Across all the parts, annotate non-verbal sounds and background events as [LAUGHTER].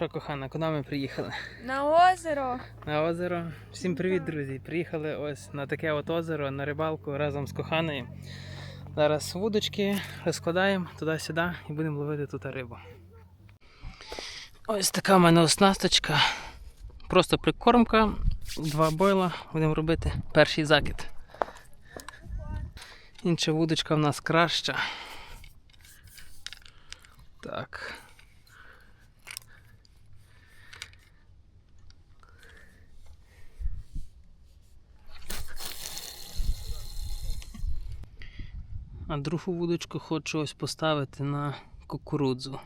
що, кохана, куди ми приїхали? На озеро. На озеро. Всім привіт, друзі! Приїхали ось на таке от озеро на рибалку разом з коханою. Зараз вудочки розкладаємо туди-сюди і будемо ловити тут рибу. Ось така в мене оснасточка. Просто прикормка, два бойла. Будемо робити перший закид. Інша вудочка в нас краща. Так. А другу вудочку хочу ось поставити на кукурудзу.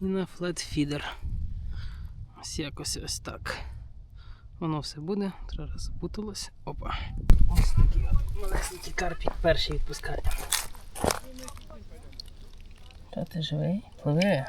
І на флетфідер. Ось якось ось так. Воно все буде, треба запуталось. Опа. Ось такий маленький карпік перший відпускає. Та ти живий? Пливи.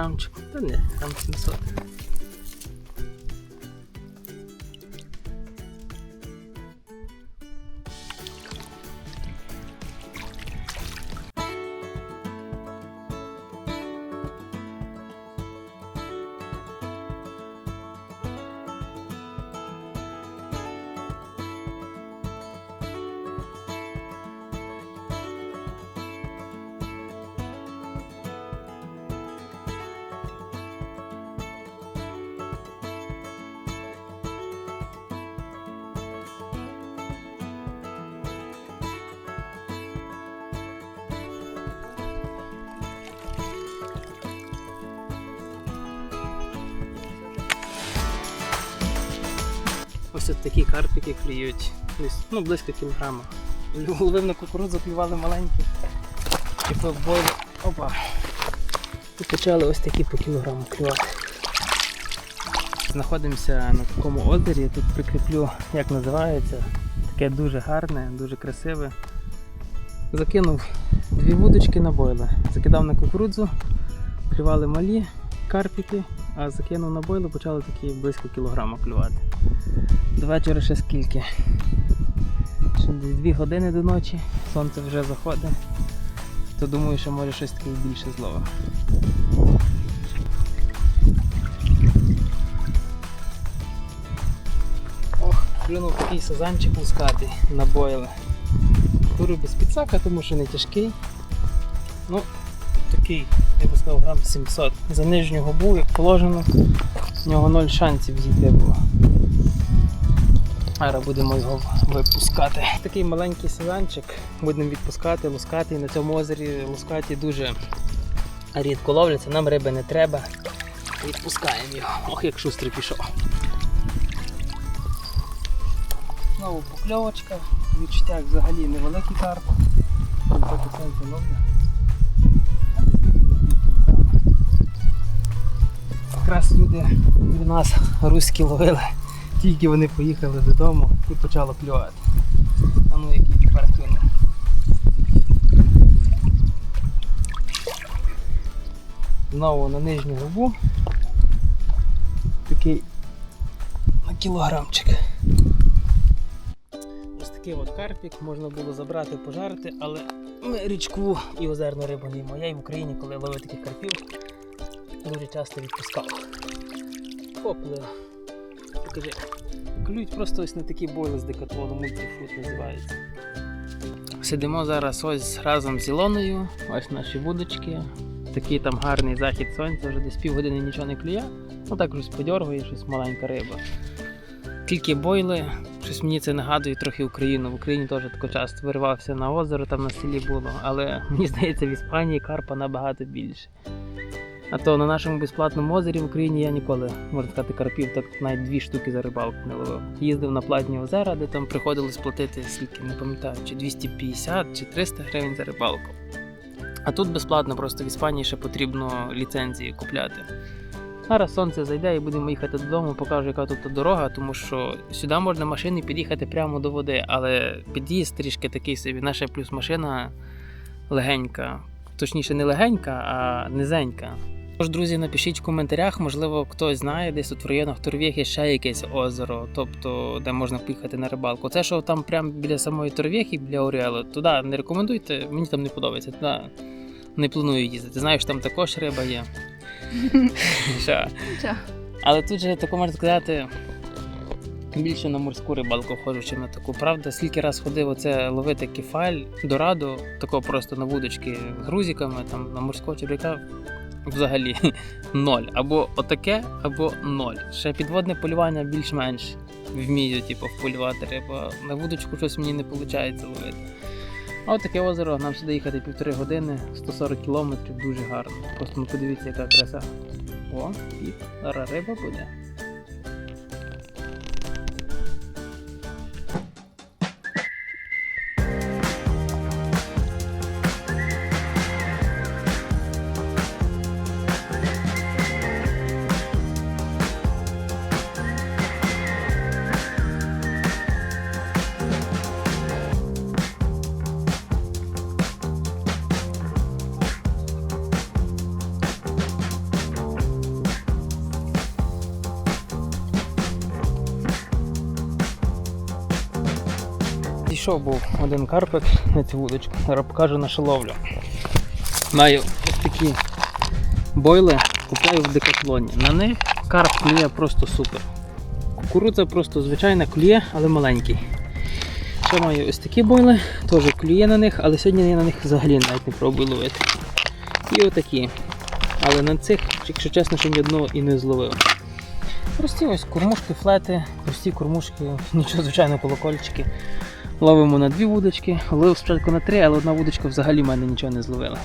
Такий на кілограмчик. Та не, грам 700. Ось от такі карпики клюють. Ну, близько кілограма. Ловив на кукурудзу, клювали маленькі. Типу бой. Опа. І почали ось такі по кілограму клювати. Знаходимося на такому озері. Тут прикріплю, як називається. Таке дуже гарне, дуже красиве. Закинув дві вудочки на бойли. Закидав на кукурудзу, клювали малі карпики, а закинув на бойло, почали такі близько кілограма клювати. До вечора ще скільки? Ще десь 2 години до ночі, сонце вже заходить. То думаю, що може щось таке більше зловимо. Ох, клюнув такий сазанчик лускатий на бойли. Беру без підсака, тому що не тяжкий. Ну, такий, я би сказав, грам 700. За нижню губу, як положено, в нього 0 шансів зійти було. Зараз будемо його випускати. Такий маленький сазанчик, будемо відпускати, лускати. На цьому озері лускаті дуже рідко ловляться, нам риби не треба. Відпускаємо його. Ох, як шустрий пішов. Знову покльовочка, відчуття взагалі невеликий карп. Там трохи сонце ловля. Якраз люди у нас руські ловили Тільки вони поїхали додому і почало клювати. А ну який тепер клюнув. Знову на нижню губу. Такий на кілограмчик. Ось такий от карпік можна було забрати, пожарити, але ми річкову і озерну рибу не. Я і в Україні, коли ловив таких карпів, дуже часто відпускав. Поплив. Покажи. Клюють просто ось на такі бойли з декатлону, мультифрут називається. Сидимо зараз ось разом з Ілоною, ось наші вудочки. Такий там гарний захід сонця, вже десь півгодини нічого не клює. Ну так щось подьоргує, щось маленька риба. Тільки бойли, щось мені це нагадує трохи Україну. В Україні теж тако часто виривався на озеро, там на селі було, але мені здається, в Іспанії карпа набагато більше. А то на нашому безплатному озері в Україні я ніколи, можна сказати, карпів, так навіть дві штуки за рибалку не ловив. Їздив на платні озера, де там приходилось платити скільки, не пам'ятаю, чи 250 чи 300 гривень за рибалку. А тут безплатно, просто в Іспанії ще потрібно ліцензії купляти. Зараз сонце зайде і будемо їхати додому, покажу, яка тут дорога, тому що сюди можна машини під'їхати прямо до води, але під'їзд трішки такий собі. Наша плюс машина легенька. Точніше, не легенька, а низенька. Тож, друзі, напишіть в коментарях, можливо, хтось знає, десь тут в районах Торвєх є ще якесь озеро, тобто де можна поїхати на рибалку. Це що там прямо біля самої Торвєхи, біля Оріалу, туди не рекомендуйте, мені там не подобається, туди не планую їздити. Знаєш, там також риба є. [LAUGHS] Але тут же тако можна сказати. Більше на морську рибалку ходжу, чим на таку. Правда, скільки раз ходив оце ловити кефаль, дораду, такого просто на вудочки з грузиками, там на морського черв'яка взагалі [LAUGHS] ноль. Або отаке, або ноль. Ще підводне полювання більш-менш вмію, типу, вполювати рибу. На вудочку щось мені не виходить ловити. А от таке озеро, нам сюди їхати півтори години, 140 кілометрів, дуже гарно. Просто ну подивіться, яка краса. О, і риба буде. Дійшов був один карпик на цю вудочку. Зараз покажу нашу ловлю. Маю ось такі бойли, купляю в декатлоні. На них карп клює просто супер. Кукурудза просто звичайна клює, але маленький. Ще маю ось такі бойли, теж клює на них, але сьогодні я на них взагалі навіть не пробую ловити. І отакі. Але на цих, якщо чесно, ще ні одного і не зловив. Прості ось кормушки, флети, прості кормушки, [LAUGHS] нічого звичайно колокольчики. Ловимо на дві вудочки, ловив спочатку на три, але одна вудочка взагалі в мене нічого не зловила.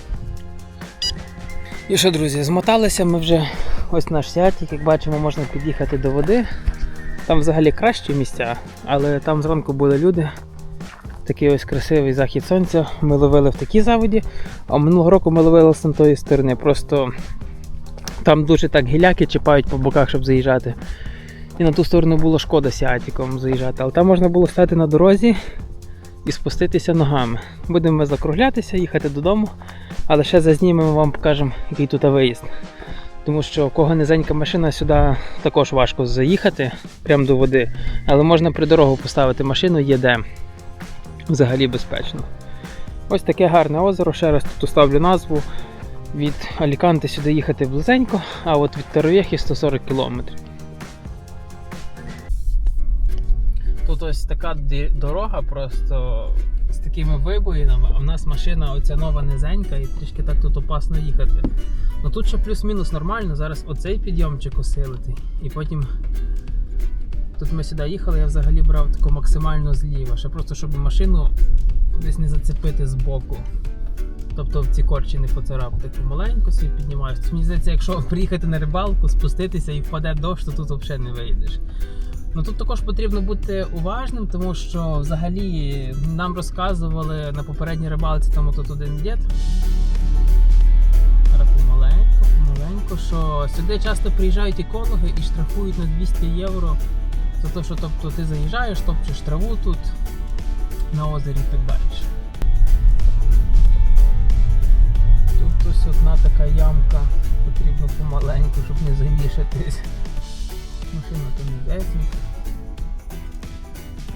І що, друзі, змоталися ми вже ось наш сятік, як бачимо, можна під'їхати до води. Там взагалі кращі місця, але там зранку були люди. Такий ось красивий захід сонця. Ми ловили в такій заводі, а минулого року ми ловили з тої сторони. Просто там дуже так гіляки чіпають по боках, щоб заїжджати. І на ту сторону було шкода сіатіком заїжджати, але там можна було стати на дорозі і спуститися ногами. Будемо закруглятися, їхати додому, але ще зазнімемо вам покажемо, який тут виїзд. Тому що кого низенька машина, сюди також важко заїхати прямо до води, але можна при дорогу поставити машину, є де взагалі безпечно. Ось таке гарне озеро. Ще раз тут ставлю назву. Від Аліканти сюди їхати близенько, а от від Таровєхи 140 кілометрів. Тут ось така дорога просто з такими вибоїнами, а в нас машина оця нова низенька і трішки так тут опасно їхати. Ну тут ще плюс-мінус нормально, зараз оцей підйомчик осилити. І потім тут ми сюди їхали, я взагалі брав таку максимально зліва, ще просто щоб машину десь не зацепити з боку. Тобто в ці корчі не поцарапати. Помаленьку собі піднімаюся. Мені здається, якщо [LAUGHS] приїхати на рибалку, спуститися і впаде дощ, то тут взагалі не вийдеш. Ну тут також потрібно бути уважним, тому що взагалі нам розказували на попередній рибалці там тут один дід. Помаленьку, що сюди часто приїжджають екологи і штрафують на 200 євро Це то, що тобто, ти заїжджаєш, топчеш траву тут на озері і так далі. Тут ось одна така ямка, потрібно помаленьку, щоб не завішатись. Машина то не весенька.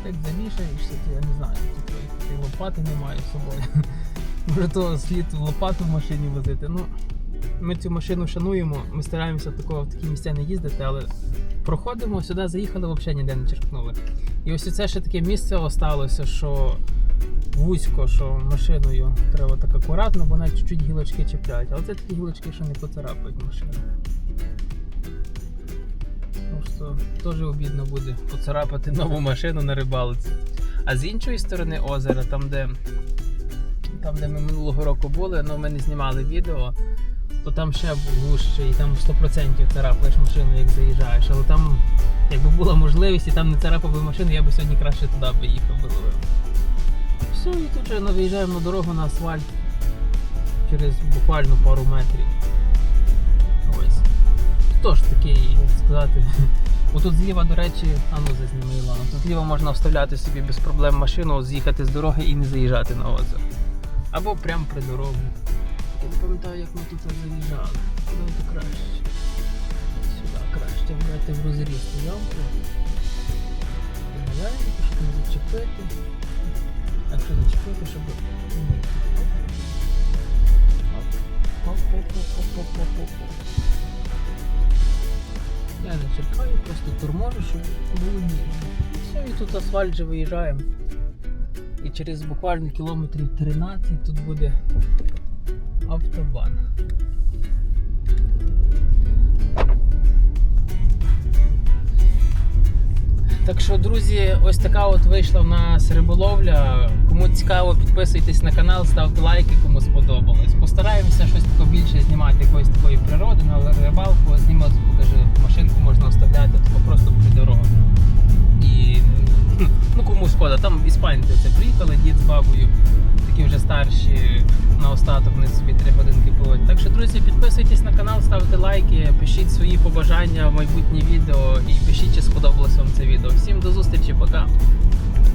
Як завішаєшся, то я не знаю, типу, і лопати немає з собою. [LAUGHS] Може то слід лопату в машині возити. Ну, ми цю машину шануємо, ми стараємося такого в такі місця не їздити, але проходимо сюди, заїхали, взагалі ніде не черкнули. І ось це ще таке місце осталося, що вузько, що машиною треба так акуратно, бо навіть чуть-чуть гілочки чіпляють. Але це такі гілочки, що не поцарапають машину. Що теж обідно буде поцарапати нову машину на рибалці. А з іншої сторони озера, там де, там, де ми минулого року були, ну ми не знімали відео, то там ще гуще і там 100% царапаєш машину, як заїжджаєш. Але там, якби була можливість і там не царапав би машину, я би сьогодні краще туди би їхав би ловив. Все, і тут вже ну, виїжджаємо на дорогу на асфальт через буквально пару метрів. Тож такий, як сказати. [LAUGHS] Отут зліва, до речі, а ну зазніми Ілона. Тут зліва можна вставляти собі без проблем машину, з'їхати з дороги і не заїжджати на озеро. Або прямо при дорогу. Я не пам'ятаю, як ми тут заїжджали. То краще? Сюди краще брати в розріз ямку. Помаленьку, щоб не зачепити. Якщо зачепити, щоб. Оп. Оп-оп-оп-оп-оп-оп-оп. Я не черкаю, просто турможу, щоб було ніжно. Все, і тут асфальт же виїжджаємо. І через буквально кілометрів 13 тут буде автобан. Так що, друзі, ось така от вийшла в нас риболовля. Кому цікаво, підписуйтесь на канал, ставте лайки, кому сподобалось. Постараємося більше знімати якоїсь такої природи, на рибалку, знімати, покажи, машинку можна оставляти, тако просто при дорогу. І [LAUGHS] ну кому шкода, там іспанці це приїхали, дід з бабою, такі вже старші на остаток не собі три годинки поводять. Так що, друзі, підписуйтесь на канал, ставте лайки, пишіть свої побажання в майбутні відео і пишіть, чи сподобалося вам це відео. Всім до зустрічі, пока!